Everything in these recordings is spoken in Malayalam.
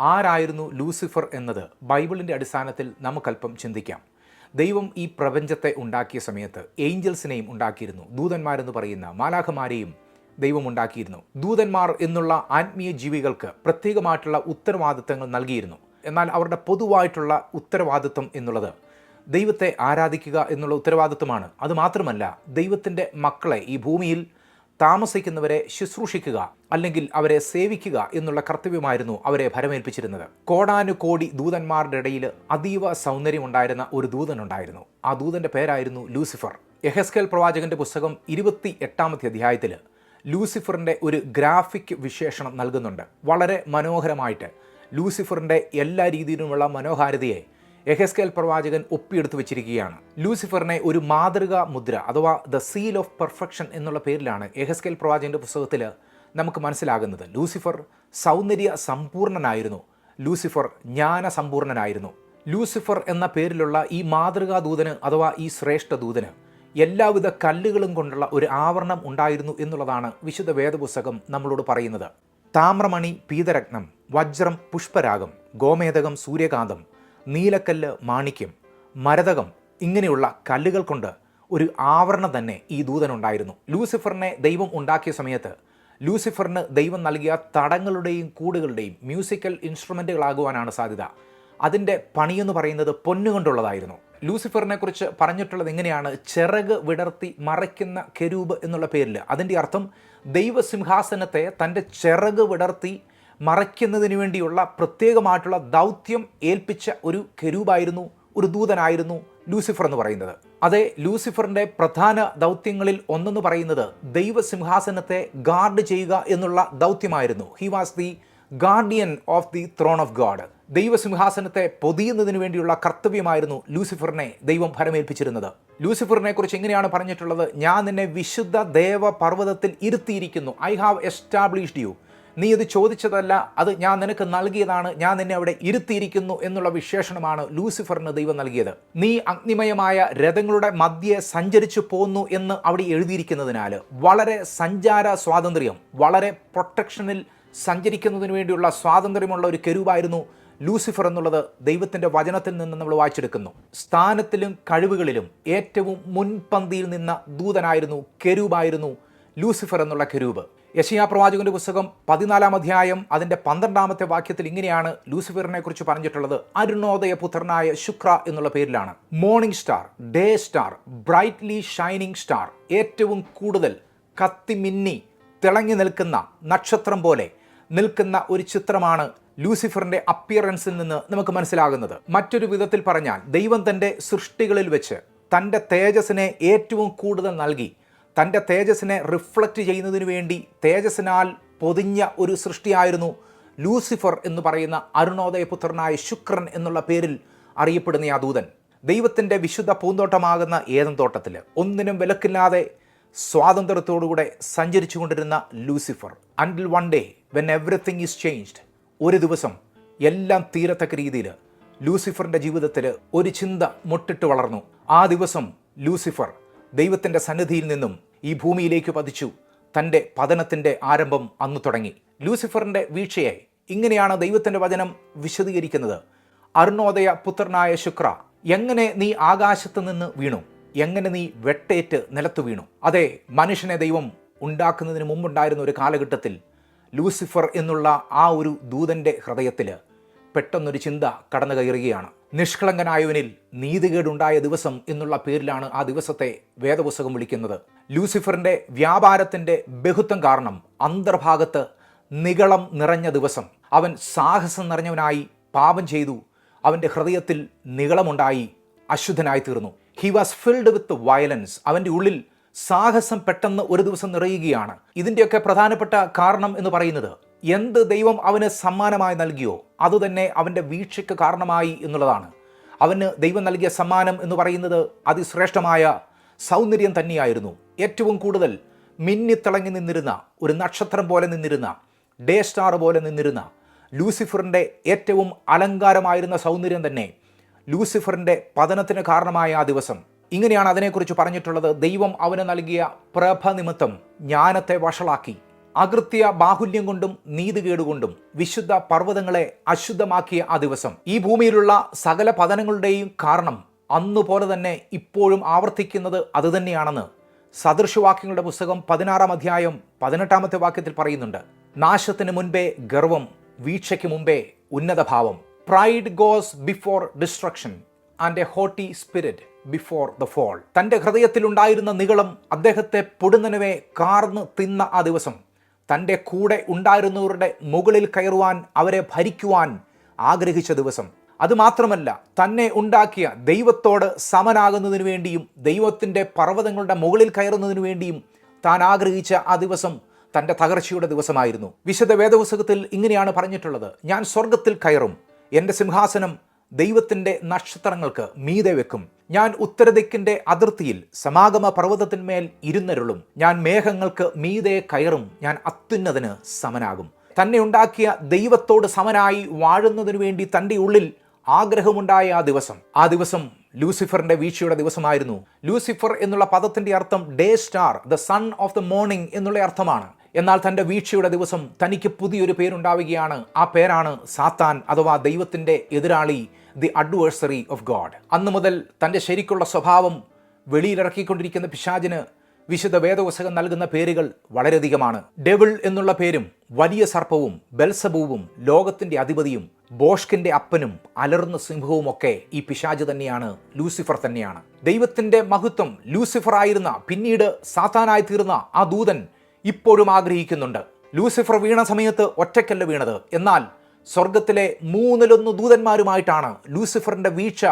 ആരായിരുന്നു ലൂസിഫർ എന്നത് ബൈബിളിന്റെ അടിസ്ഥാനത്തിൽ നമുക്കല്പം ചിന്തിക്കാം. ദൈവം ഈ പ്രപഞ്ചത്തെ ഉണ്ടാക്കിയ സമയത്ത് ഏഞ്ചൽസിനെയും ഉണ്ടാക്കിയിരുന്നു. ദൂതന്മാരെന്ന് പറയുന്ന മാലാഖമാരെയും ദൈവം ഉണ്ടാക്കിയിരുന്നു. ദൂതന്മാർ എന്നുള്ള ആത്മീയ ജീവികൾക്ക് പ്രത്യേകമായിട്ടുള്ള ഉത്തരവാദിത്തങ്ങൾ നൽകിയിരുന്നു. എന്നാൽ അവരുടെ പൊതുവായിട്ടുള്ള ഉത്തരവാദിത്വം എന്നുള്ളത് ദൈവത്തെ ആരാധിക്കുക എന്നുള്ള ഉത്തരവാദിത്വമാണ്. അതുമാത്രമല്ല ദൈവത്തിന്റെ മക്കളെ ഈ ഭൂമിയിൽ താമസിക്കുന്നവരെ ശുശ്രൂഷിക്കുക അല്ലെങ്കിൽ അവരെ സേവിക്കുക എന്നുള്ള കർത്തവ്യമായിരുന്നു അവരെ ഭരമേൽപ്പിച്ചിരുന്നത്. കോടാനുകോടി ദൂതന്മാരുടെ ഇടയിൽ അതീവ സൗന്ദര്യമുണ്ടായിരുന്ന ഒരു ദൂതനുണ്ടായിരുന്നു. ആ ദൂതന്റെ പേരായിരുന്നു ലൂസിഫർ. യഹസ്കേൽ പ്രവാചകന്റെ പുസ്തകം ഇരുപത്തി എട്ടാമത്തെ അധ്യായത്തിൽ ലൂസിഫറിന്റെ ഒരു ഗ്രാഫിക് വിശേഷണം നൽകുന്നുണ്ട്. വളരെ മനോഹരമായിട്ട് ലൂസിഫറിന്റെ എല്ലാ രീതിയിലുമുള്ള മനോഹാരിതയെ എഹെസ്കേൽ പ്രവാചകൻ ഒപ്പിയെടുത്ത് വെച്ചിരിക്കുകയാണ്. ലൂസിഫറിനെ ഒരു മാതൃകാ മുദ്ര അഥവാ ദ സീൽ ഓഫ് പെർഫെക്ഷൻ എന്നുള്ള പേരിലാണ് എഹെസ്കേൽ പ്രവാചകന്റെ പുസ്തകത്തിൽ നമുക്ക് മനസ്സിലാകുന്നത്. ലൂസിഫർ സൗന്ദര്യ സമ്പൂർണനായിരുന്നു. ലൂസിഫർ ജ്ഞാന സമ്പൂർണനായിരുന്നു. ലൂസിഫർ എന്ന പേരിലുള്ള ഈ മാതൃകാ ദൂതന് അഥവാ ഈ ശ്രേഷ്ഠ ദൂതന് എല്ലാവിധ കല്ലുകളും കൊണ്ടുള്ള ഒരു ആവരണം ഉണ്ടായിരുന്നു എന്നുള്ളതാണ് വിശുദ്ധ വേദപുസ്തകം നമ്മളോട് പറയുന്നത്. താമ്രമണി പീതരത്നം വജ്രം പുഷ്പരാഗം ഗോമേതകം സൂര്യകാന്തം നീലക്കല്ല് മാണിക്യം മരതകം ഇങ്ങനെയുള്ള കല്ലുകൾ കൊണ്ട് ഒരു ആവരണം തന്നെ ഈ ദൂതനുണ്ടായിരുന്നു. ലൂസിഫറിനെ ദൈവം ഉണ്ടാക്കിയ സമയത്ത് ലൂസിഫറിന് ദൈവം നൽകിയ തടങ്ങളുടെയും കൂടുകളുടെയും മ്യൂസിക്കൽ ഇൻസ്ട്രുമെന്റുകളാകുവാനാണ് സാധ്യത. അതിന്റെ പണിയെന്ന് പറയുന്നത് പൊന്നുകൊണ്ടുള്ളതായിരുന്നു ലൂസിഫറിനെ കുറിച്ച് പറഞ്ഞിട്ടുള്ളത് എങ്ങനെയാണ് ചിറക് വിടർത്തി മറയ്ക്കുന്ന കെരൂബ് എന്നുള്ള പേരിൽ അതിന്റെ അർത്ഥം ദൈവസിംഹാസനത്തെ തന്റെ ചിറക് വിടർത്തി മറയ്ക്കുന്നതിന് വേണ്ടിയുള്ള പ്രത്യേകമായിട്ടുള്ള ദൗത്യം ഏൽപ്പിച്ച ഒരു കെരൂബായിരുന്നു ഒരു ദൂതനായിരുന്നു ലൂസിഫർ എന്ന് പറയുന്നത്. അതെ ലൂസിഫറിന്റെ പ്രധാന ദൗത്യങ്ങളിൽ ഒന്നെന്ന് പറയുന്നത് ദൈവസിംഹാസനത്തെ ഗാർഡ് ചെയ്യുക എന്നുള്ള ദൗത്യമായിരുന്നു. He was the guardian of the throne of God ദൈവസിംഹാസനത്തെ പൊതിയുന്നതിന് വേണ്ടിയുള്ള കർത്തവ്യമായിരുന്നു ലൂസിഫറിനെ ദൈവം ഭരമേൽപ്പിച്ചിരുന്നത്. ലൂസിഫറിനെ കുറിച്ച് എങ്ങനെയാണ് പറഞ്ഞിട്ടുള്ളത്? ഞാൻ നിന്നെ വിശുദ്ധ ദേവ പർവതത്തിൽ ഇരുത്തിയിരിക്കുന്നു. ഐ ഹാവ് എസ്റ്റാബ്ലിഷ്ഡ് യു നീ ഇത് ചോദിച്ചതല്ല അത് ഞാൻ നിനക്ക് നൽകിയതാണ് ഞാൻ നിന്നെ അവിടെ ഇരുത്തിയിരിക്കുന്നു എന്നുള്ള വിശേഷണമാണ് ലൂസിഫറിന് ദൈവം നൽകിയത്. നീ അഗ്നിമയമായ രഥങ്ങളുടെ മധ്യെ സഞ്ചരിച്ചു പോന്നു എന്ന് അവിടെ എഴുതിയിരിക്കുന്നതിനാൽ വളരെ സഞ്ചാര സ്വാതന്ത്ര്യം വളരെ പ്രൊട്ടക്ഷനിൽ സഞ്ചരിക്കുന്നതിന് വേണ്ടിയുള്ള സ്വാതന്ത്ര്യമുള്ള ഒരു കെരുവായിരുന്നു ലൂസിഫർ എന്നുള്ളത് ദൈവത്തിന്റെ വചനത്തിൽ നിന്ന് നമ്മൾ വായിച്ചെടുക്കുന്നു. സ്ഥാനത്തിലും കഴിവുകളിലും ഏറ്റവും മുൻപന്തിയിൽ നിന്ന ദൂതനായിരുന്നു കെരൂബായിരുന്നു ലൂസിഫർ എന്നുള്ള കെരൂബ് യശയാ പ്രവാചകന്റെ പുസ്തകം പതിനാലാം അധ്യായം അതിന്റെ പന്ത്രണ്ടാമത്തെ വാക്യത്തിൽ ഇങ്ങനെയാണ് ലൂസിഫറിനെ കുറിച്ച് പറഞ്ഞിട്ടുള്ളത്. അരുണോദയ പുത്രനായ ശുക്ര എന്നുള്ള പേരിലാണ്. Morning star day star brightly shining star ഏറ്റവും കൂടുതൽ കത്തിമിന്നി തിളങ്ങി നിൽക്കുന്ന നക്ഷത്രം പോലെ നിൽക്കുന്ന ഒരു ചിത്രമാണ് ലൂസിഫറിന്റെ അപ്പിയറൻസിൽ നിന്ന് നമുക്ക് മനസ്സിലാകുന്നത്. മറ്റൊരു വിധത്തിൽ പറഞ്ഞാൽ ദൈവം തന്റെ സൃഷ്ടികളിൽ വെച്ച് തന്റെ തേജസ്സിനെ ഏറ്റവും കൂടുതൽ നൽകി തന്റെ തേജസ്സിനെ റിഫ്ലക്റ്റ് ചെയ്യുന്നതിന് വേണ്ടി തേജസ്സിനാൽ പൊതിഞ്ഞ ഒരു സൃഷ്ടിയായിരുന്നു ലൂസിഫർ എന്ന് പറയുന്ന അരുണോദയപുത്രനായ ശുക്രൻ എന്നുള്ള പേരിൽ അറിയപ്പെടുന്ന ആ ദൂതൻ. ദൈവത്തിന്റെ വിശുദ്ധ പൂന്തോട്ടമാകുന്ന ഏതൻ തോട്ടത്തിൽ ഒന്നിനും വിലക്കില്ലാതെ സ്വാതന്ത്ര്യത്തോടുകൂടെ സഞ്ചരിച്ചു കൊണ്ടിരുന്ന Lucifer. Until one day when everything is changed ഒരു ദിവസം എല്ലാം തീരത്തക്ക രീതിയിൽ ലൂസിഫറിന്റെ ജീവിതത്തിൽ ഒരു ചിന്ത മുട്ടിട്ട് വളർന്നു. ആ ദിവസം ലൂസിഫർ ദൈവത്തിന്റെ സന്നിധിയിൽ നിന്നും ഈ ഭൂമിയിലേക്ക് പതിച്ചു. തന്റെ പതനത്തിന്റെ ആരംഭം അന്ന് തുടങ്ങി. ലൂസിഫറിന്റെ വീഴ്ചയെ ഇങ്ങനെയാണ് ദൈവത്തിന്റെ വചനം വിശദീകരിക്കുന്നത്. അരുണോദയ പുത്രനായ ശുക്ര എങ്ങനെ നീ ആകാശത്ത് നിന്ന് വീണു? എങ്ങനെ നീ വെട്ടേറ്റ് നിലത്തു വീണു? അതെ മനുഷ്യനെ ദൈവം ഉണ്ടാക്കുന്നതിന് മുമ്പുണ്ടായിരുന്ന ഒരു കാലഘട്ടത്തിൽ ലൂസിഫർ എന്നുള്ള ആ ഒരു ദൂതന്റെ ഹൃദയത്തിൽ പെട്ടെന്നൊരു ചിന്ത കടന്നു കയറുകയാണ്. നിഷ്കളങ്കനായവനിൽ നീതികേടുണ്ടായ ദിവസം എന്നുള്ള പേരിലാണ് ആ ദിവസത്തെ വേദപുസ്തകം വിളിക്കുന്നത്. ലൂസിഫറിന്റെ വ്യാപാരത്തിന്റെ ബഹുത്വം കാരണം അന്തർഭാഗത്ത് നികളം നിറഞ്ഞ ദിവസം. അവൻ സാഹസം നിറഞ്ഞവനായി പാപം ചെയ്തു. അവന്റെ ഹൃദയത്തിൽ നികളമുണ്ടായി അശുദ്ധനായി തീർന്നു. He was filled with violence അവന്റെ ഉള്ളിൽ സാഹസം പെട്ടെന്ന് ഒരു ദിവസം നിറയുകയാണ്. ഇതിന്റെയൊക്കെ പ്രധാനപ്പെട്ട കാരണം എന്ന് പറയുന്നത് എന്ത് ദൈവം അവന് സമ്മാനമായി നൽകിയോ അതുതന്നെ അവന്റെ വീഴ്ചയ്ക്ക് കാരണമായി എന്നുള്ളതാണ്. അവന് ദൈവം നൽകിയ സമ്മാനം എന്ന് പറയുന്നത് അതിശ്രേഷ്ഠമായ സൗന്ദര്യം തന്നെയായിരുന്നു. ഏറ്റവും കൂടുതൽ മിന്നിത്തിളങ്ങി നിന്നിരുന്ന ഒരു നക്ഷത്രം പോലെ നിന്നിരുന്ന ഡേ സ്റ്റാർ പോലെ നിന്നിരുന്ന ലൂസിഫറിന്റെ ഏറ്റവും അലങ്കാരമായിരുന്ന സൗന്ദര്യം തന്നെ ലൂസിഫറിന്റെ പതനത്തിന് കാരണമായ ആ ദിവസം. ഇങ്ങനെയാണ് അതിനെക്കുറിച്ച് പറഞ്ഞിട്ടുള്ളത്. ദൈവം അവന് നൽകിയ പ്രഭ നിമിത്തം ജ്ഞാനത്തെ വഷളാക്കി. അകൃത്യ ബാഹുല്യം കൊണ്ടും നീതികേടുകൊണ്ടും വിശുദ്ധ പർവതങ്ങളെ അശുദ്ധമാക്കിയ ആ ദിവസം. ഈ ഭൂമിയിലുള്ള സകല പതനങ്ങളുടെയും കാരണം അന്നുപോലെ തന്നെ ഇപ്പോഴും ആവർത്തിക്കുന്നത് അതുതന്നെയാണെന്ന് സദൃശവാക്യങ്ങളുടെ പുസ്തകം പതിനാറാം അധ്യായം പതിനെട്ടാമത്തെ വാക്യത്തിൽ പറയുന്നുണ്ട്. നാശത്തിന് മുൻപേ ഗർവം വീഴ്ചയ്ക്ക് മുമ്പേ ഉന്നതഭാവം. Pride goes before destruction and a haughty spirit before the fall തന്റെ ഹൃദയത്തിലുണ്ടായിരുന്ന നികളം അദ്ദേഹത്തെ പൊടുന്നനവെ കാർന്ന് തിന്ന ആ ദിവസം. തന്റെ കൂടെ ഉണ്ടായിരുന്നവരുടെ മുകളിൽ കയറുവാൻ അവരെ ഭരിക്കുവാൻ ആഗ്രഹിച്ച ദിവസം. അതുമാത്രമല്ല തന്നെ ഉണ്ടാക്കിയ ദൈവത്തോട് സമനാകുന്നതിനു വേണ്ടിയും ദൈവത്തിന്റെ പർവതങ്ങളുടെ മുകളിൽ കയറുന്നതിനു വേണ്ടിയും താൻ ആഗ്രഹിച്ച ആ ദിവസം തന്റെ തകർച്ചയുടെ ദിവസമായിരുന്നു. വിശുദ്ധ വേദപുസ്തകത്തിൽ ഇങ്ങനെയാണ് പറഞ്ഞിട്ടുള്ളത്. ഞാൻ സ്വർഗത്തിൽ കയറും. എന്റെ സിംഹാസനം ദൈവത്തിന്റെ നക്ഷത്രങ്ങൾക്ക് മീതെ വെക്കും. ഞാൻ ഉത്തരദിക്കിന്റെ അതിർത്തിയിൽ സമാഗമ പർവതത്തിന്മേൽ ഇരുന്നരുളും. ഞാൻ മേഘങ്ങൾക്ക് മീതെ കയറും. ഞാൻ അത്യുന്നതിന് സമനാകും. തന്നെ ഉണ്ടാക്കിയ ദൈവത്തോട് സമനായി വാഴുന്നതിനു വേണ്ടി തന്റെ ഉള്ളിൽ ആഗ്രഹമുണ്ടായ ആ ദിവസം. ആ ദിവസം ലൂസിഫറിന്റെ വീഴ്ചയുടെ ദിവസമായിരുന്നു. ലൂസിഫർ എന്നുള്ള പദത്തിന്റെ അർത്ഥം day star the son of the morning എന്നുള്ള അർത്ഥമാണ്. എന്നാൽ തന്റെ വീഴ്ചയുടെ ദിവസം തനിക്ക് പുതിയൊരു പേരുണ്ടാവുകയാണ്. ആ പേരാണ് സാത്താൻ അഥവാ ദൈവത്തിന്റെ എതിരാളി ദി അഡ്വേഴ്സറി ഓഫ് ഗോഡ് അന്നു മുതൽ തന്റെ ശരിക്കുള്ള സ്വഭാവം വെളിയിലിറക്കിക്കൊണ്ടിരിക്കുന്ന പിശാചിന് വിശുദ്ധ വേദപുസ്തകം നൽകുന്ന പേരുകൾ വളരെയധികമാണ്. ഡെവിൾ എന്നുള്ള പേരും വലിയ സർപ്പവും ബെൽസബൂവും ലോകത്തിന്റെ അധിപതിയും ബോഷ്കിന്റെ അപ്പനും അലർന്ന സിംഹവും ഒക്കെ ഈ പിശാജ് തന്നെയാണ് ലൂസിഫർ തന്നെയാണ്. ദൈവത്തിന്റെ മഹത്വം ലൂസിഫർ ആയിരുന്ന പിന്നീട് സാത്താനായി തീർന്ന ആ ദൂതൻ ഇപ്പോഴും ആഗ്രഹിക്കുന്നുണ്ട്. ലൂസിഫർ വീണ സമയത്ത് ഒറ്റയ്ക്കല്ല വീണത്. എന്നാൽ സ്വർഗത്തിലെ മൂന്നിലൊന്ന് ദൂതന്മാരുമായിട്ടാണ് ലൂസിഫറിന്റെ വീഴ്ച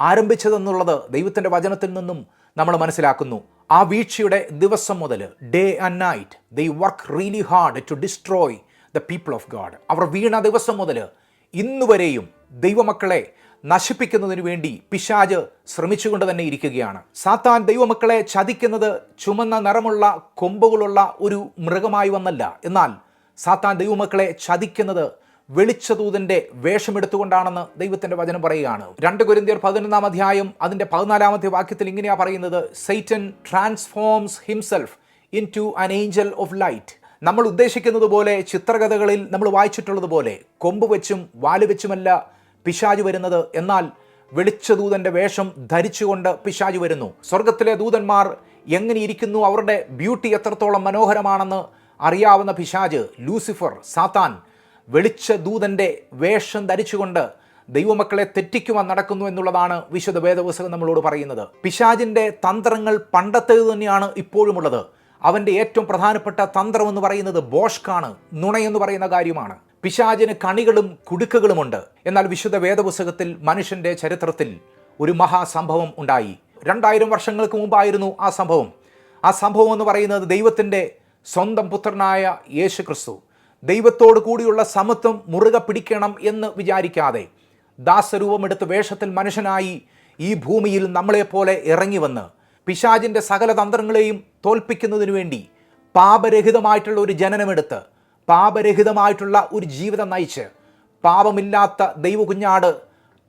ആരംഭിച്ചതെന്നുള്ളത് ദൈവത്തിന്റെ വചനത്തിൽ നിന്നും നമ്മൾ മനസ്സിലാക്കുന്നു. ആ വീഴ്ചയുടെ ദിവസം മുതൽ day and night they work really hard to destroy the people of God അവർ വീണ ദിവസം മുതൽ ഇന്നുവരെയും ദൈവമക്കളെ നശിപ്പിക്കുന്നതിന് വേണ്ടി പിശാജ് ശ്രമിച്ചുകൊണ്ട് തന്നെ ഇരിക്കുകയാണ്. സാത്താൻ ദൈവമക്കളെ ചതിക്കുന്നത് ചുമന്ന നിറമുള്ള കൊമ്പുകളുള്ള ഒരു മൃഗമായി വന്നല്ല. എന്നാൽ സാത്താൻ ദൈവമക്കളെ ചതിക്കുന്നത് വെളിച്ചദൂതന്റെ വേഷമെടുത്തുകൊണ്ടാണെന്ന് ദൈവത്തിന്റെ വചനം പറയുകയാണ്. രണ്ട് കുരിന്തിയർ പതിനൊന്നാം അധ്യായം അതിന്റെ പതിനാലാമത്തെ വാക്യത്തിൽ ഇങ്ങനെയാണ് പറയുന്നത് Satan transforms himself into an angel of light നമ്മൾ ഉദ്ദേശിക്കുന്നത് പോലെ ചിത്രകഥകളിൽ നമ്മൾ വായിച്ചിട്ടുള്ളത് പോലെ കൊമ്പ് വെച്ചും വാൽ വെച്ചുമല്ല പിശാജ് വരുന്നത്. എന്നാൽ വെളിച്ചദൂതന്റെ വേഷം ധരിച്ചുകൊണ്ട് പിശാജ് വരുന്നു. സ്വർഗത്തിലെ ദൂതന്മാർ എങ്ങനെ ഇരിക്കുന്നു അവരുടെ ബ്യൂട്ടി എത്രത്തോളം മനോഹരമാണെന്ന് അറിയാവുന്ന പിശാജ് ലൂസിഫർ സാത്താൻ വെളിച്ച ദൂതന്റെ വേഷം ധരിച്ചുകൊണ്ട് ദൈവമക്കളെ തെറ്റിക്കുവാൻ നടക്കുന്നു എന്നുള്ളതാണ് വിശുദ്ധ വേദപുസ്തകം നമ്മളോട് പറയുന്നത്. പിശാജിന്റെ തന്ത്രങ്ങൾ പണ്ടത്തേത് തന്നെയാണ് ഇപ്പോഴുമുള്ളത്. അവന്റെ ഏറ്റവും പ്രധാനപ്പെട്ട തന്ത്രം എന്ന് പറയുന്നത് ബോഷ്കാണ് നുണയെന്ന് പറയുന്ന കാര്യമാണ്. പിശാജിന് കണികളും കുടുക്കുകളുമുണ്ട്. എന്നാൽ വിശുദ്ധ വേദപുസ്തകത്തിൽ മനുഷ്യന്റെ ചരിത്രത്തിൽ ഒരു മഹാസംഭവം ഉണ്ടായി. രണ്ടായിരം വർഷങ്ങൾക്ക് മുമ്പായിരുന്നു ആ സംഭവം. ആ സംഭവം എന്ന് പറയുന്നത് ദൈവത്തിന്റെ സ്വന്തം പുത്രനായ യേശു ക്രിസ്തു ദൈവത്തോടു കൂടിയുള്ള സമത്വം മുറുകെ പിടിക്കണം എന്ന് വിചാരിക്കാതെ ദാസരൂപമെടുത്ത് വേഷത്തിൽ മനുഷ്യനായി ഈ ഭൂമിയിൽ നമ്മളെപ്പോലെ ഇറങ്ങി വന്ന് പിശാജിന്റെ സകല തന്ത്രങ്ങളെയും തോൽപ്പിക്കുന്നതിനു വേണ്ടി പാപരഹിതമായിട്ടുള്ള ഒരു ജനനമെടുത്ത് പാപരഹിതമായിട്ടുള്ള ഒരു ജീവിതം നയിച്ച് പാപമില്ലാത്ത ദൈവകുഞ്ഞാട്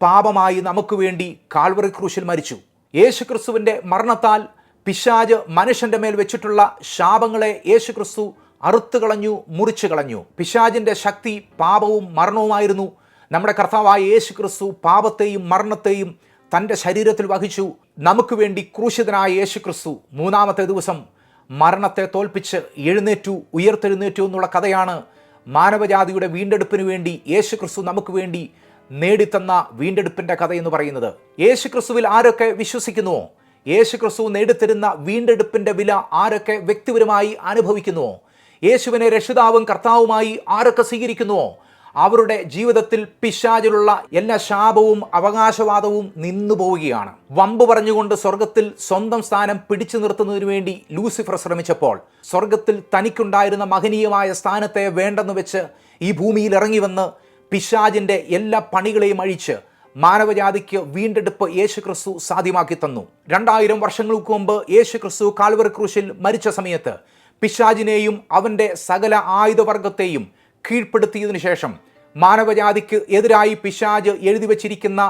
പാപമായി നമുക്ക് വേണ്ടി കാൽവറി ക്രൂശിൽ മരിച്ചു. യേശുക്രിസ്തുവിന്റെ മരണത്താൽ പിശാജ് മനുഷ്യന്റെ മേൽ വെച്ചിട്ടുള്ള ശാപങ്ങളെ യേശുക്രിസ്തു അറുത്തു കളഞ്ഞു മുറിച്ചു കളഞ്ഞു. പിശാജിന്റെ ശക്തി പാപവും മരണവുമായിരുന്നു. നമ്മുടെ കർത്താവായ യേശു ക്രിസ്തു പാപത്തെയും മരണത്തെയും തന്റെ ശരീരത്തിൽ വഹിച്ചു. നമുക്ക് വേണ്ടി ക്രൂശിതനായ യേശു ക്രിസ്തു മൂന്നാമത്തെ ദിവസം മരണത്തെ തോൽപ്പിച്ച് എഴുന്നേറ്റു ഉയർത്തെഴുന്നേറ്റു എന്നുള്ള കഥയാണ് മാനവജാതിയുടെ വീണ്ടെടുപ്പിന് വേണ്ടി യേശു ക്രിസ്തു നമുക്ക് വേണ്ടി നേടിത്തന്ന വീണ്ടെടുപ്പിന്റെ കഥ എന്ന് പറയുന്നത്. യേശു ക്രിസ്തുവിൽ ആരൊക്കെ വിശ്വസിക്കുന്നുവോ? യേശു ക്രിസ്തു നേടിത്തരുന്ന വീണ്ടെടുപ്പിന്റെ വില ആരൊക്കെ വ്യക്തിപരമായി അനുഭവിക്കുന്നുവോ? യേശുവിനെ രക്ഷിതാവും കർത്താവുമായി ആരൊക്കെ സ്വീകരിക്കുന്നുവോ അവരുടെ ജീവിതത്തിൽ പിശാചിലുള്ള എല്ലാ ശാപവും അവകാശവാദവും നിന്നു പോവുകയാണ്. വമ്പ് പറഞ്ഞുകൊണ്ട് സ്വർഗത്തിൽ സ്വന്തം സ്ഥാനം പിടിച്ചു നിർത്തുന്നതിനു വേണ്ടി ലൂസിഫർ ശ്രമിച്ചപ്പോൾ സ്വർഗത്തിൽ തനിക്കുണ്ടായിരുന്ന മഹനീയമായ സ്ഥാനത്തെ വേണ്ടെന്ന് വെച്ച് ഈ ഭൂമിയിൽ ഇറങ്ങി വന്ന് പിശാജിന്റെ എല്ലാ പണികളെയും അഴിച്ച് മാനവജാതിക്ക് വീണ്ടെടുപ്പ് യേശു ക്രിസ്തു സാധ്യമാക്കി തന്നു. രണ്ടായിരം വർഷങ്ങൾക്ക് മുമ്പ് യേശു ക്രിസ്തു കാൽവർ ക്രൂശിൽ മരിച്ച സമയത്ത് പിശാജിനെയും അവന്റെ സകല ആയുധവർഗത്തെയും കീഴ്പ്പെടുത്തിയതിനു ശേഷം മാനവജാതിക്ക് എതിരായി പിശാജ് എഴുതി വച്ചിരിക്കുന്ന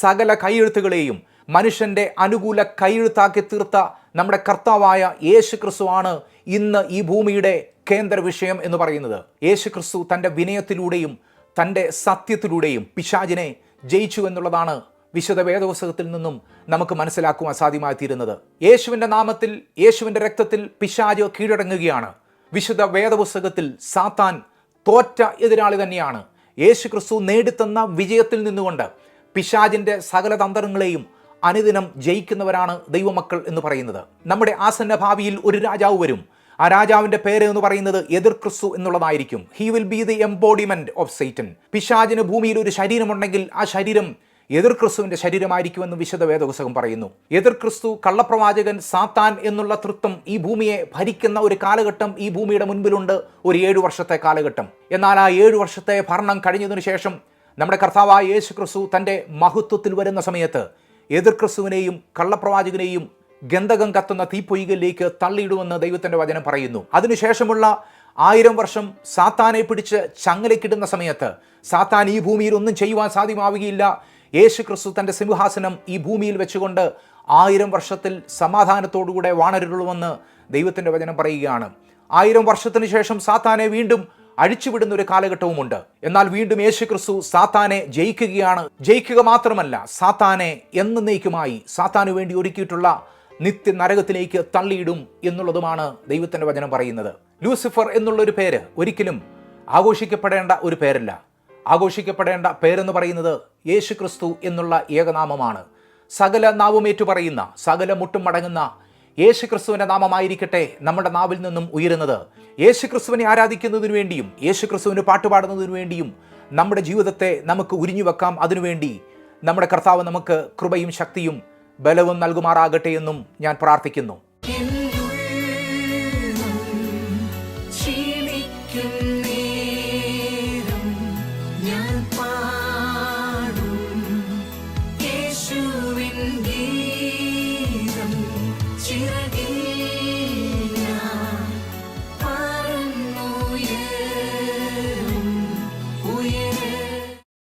സകല കൈയെഴുത്തുകളെയും മനുഷ്യന്റെ അനുകൂല കൈയെഴുത്താക്കി തീർത്ത നമ്മുടെ കർത്താവായ യേശു ക്രിസ്തുവാണ് ഇന്ന് ഈ ഭൂമിയുടെ കേന്ദ്ര വിഷയം എന്ന് പറയുന്നത്. യേശു ക്രിസ്തു തന്റെ വിനയത്തിലൂടെയും തന്റെ സത്യത്തിലൂടെയും പിശാജിനെ ജയിച്ചു എന്നുള്ളതാണ് വിശുദ്ധ വേദപുസ്തകത്തിൽ നിന്നും നമുക്ക് മനസ്സിലാക്കുവാൻ സാധ്യമായി തീരുന്നത് യേശുവിന്റെ നാമത്തിൽ യേശുവിന്റെ രക്തത്തിൽ പിശാജ് കീഴടങ്ങുകയാണ്. വിശുദ്ധ വേദപുസ്തകത്തിൽ സാത്താൻ തോറ്റ എതിരാളി തന്നെയാണ്. യേശു ക്രിസ്തു നേടിത്തന്ന വിജയത്തിൽ നിന്നുകൊണ്ട് പിശാജിന്റെ സകല തന്ത്രങ്ങളെയും അനുദിനം ജയിക്കുന്നവരാണ് ദൈവമക്കൾ എന്ന് പറയുന്നത്. നമ്മുടെ ആസന്ന ഭാവിയിൽ ഒരു രാജാവ് വരും. ആ രാജാവിന്റെ പേര് എന്ന് പറയുന്നത് എതിർ ക്രിസ്തു എന്നുള്ളതായിരിക്കും. He will be the embodiment of Satan പിശാജിന് ഭൂമിയിൽ ഒരു ശരീരമുണ്ടെങ്കിൽ ആ ശരീരം എതിർ ക്രിസ്തുവിന്റെ ശരീരമായിരിക്കുമെന്ന് വിശുദ്ധ വേദപുസ്തകം പറയുന്നു. എതിർ ക്രിസ്തു കള്ളപ്രവാചകൻ സാത്താൻ എന്നുള്ള തൃത്വം ഈ ഭൂമിയെ ഭരിക്കുന്ന ഒരു കാലഘട്ടം ഈ ഭൂമിയുടെ മുൻപിലുണ്ട് ഒരു ഏഴു വർഷത്തെ കാലഘട്ടം. എന്നാൽ ആ ഏഴു വർഷത്തെ ഭരണം കഴിഞ്ഞതിനു ശേഷം നമ്മുടെ കർത്താവായ യേശു ക്രിസ്തു തന്റെ മഹത്വത്തിൽ വരുന്ന സമയത്ത് എതിർ ക്രിസ്തുവിനെയും കള്ളപ്രവാചകനെയും ഗന്ധകം കത്തുന്ന തീപ്പൊയ്കയിലേക്ക് തള്ളിയിടുമെന്ന് ദൈവത്തിന്റെ വചനം പറയുന്നു. അതിനുശേഷമുള്ള ആയിരം വർഷം സാത്താനെ പിടിച്ച് ചങ്ങലക്കിടുന്ന സമയത്ത് സാത്താൻ ഈ ഭൂമിയിൽ ഒന്നും ചെയ്യുവാൻ സാധ്യമാവുകയില്ല. യേശു ക്രിസ്തു തന്റെ സിംഹാസനം ഈ ഭൂമിയിൽ വെച്ചുകൊണ്ട് ആയിരം വർഷത്തിൽ സമാധാനത്തോടുകൂടെ വാണരുളുമെന്ന് ദൈവത്തിന്റെ വചനം പറയുകയാണ്. ആയിരം വർഷത്തിന് ശേഷം സാത്താനെ വീണ്ടും അഴിച്ചുവിടുന്ന ഒരു കാലഘട്ടവുമുണ്ട്. എന്നാൽ വീണ്ടും യേശു ക്രിസ്തു സാത്താനെ ജയിക്കുകയാണ്. ജയിക്കുക മാത്രമല്ല സാത്താനെ എന്നേക്കുമായി സാത്താനു വേണ്ടി ഒരുക്കിയിട്ടുള്ള നിത്യ നരകത്തിലേക്ക് തള്ളിയിടും എന്നുള്ളതുമാണ് ദൈവത്തിന്റെ വചനം പറയുന്നത്. ലൂസിഫർ എന്നുള്ളൊരു പേര് ഒരിക്കലും ആഘോഷിക്കപ്പെടേണ്ട ഒരു പേരല്ല. ആഘോഷിക്കപ്പെടേണ്ട പേരെന്ന് പറയുന്നത് യേശു ക്രിസ്തു എന്നുള്ള ഏകനാമമാണ്. സകല നാവുമേറ്റു പറയുന്ന സകല മുട്ടും മടങ്ങുന്ന യേശു ക്രിസ്തുവിന്റെ നാമമായിരിക്കട്ടെ നമ്മുടെ നാവിൽ നിന്നും ഉയരുന്നത്. യേശു ക്രിസ്തുവിനെ ആരാധിക്കുന്നതിനു വേണ്ടിയും യേശു ക്രിസ്തുവിന് പാട്ടുപാടുന്നതിനു വേണ്ടിയും നമ്മുടെ ജീവിതത്തെ നമുക്ക് ഉരിഞ്ഞു വെക്കാം. അതിനുവേണ്ടി നമ്മുടെ കർത്താവ് നമുക്ക് കൃപയും ശക്തിയും ബലവും നൽകുമാറാകട്ടെ എന്നും ഞാൻ പ്രാർത്ഥിക്കുന്നു.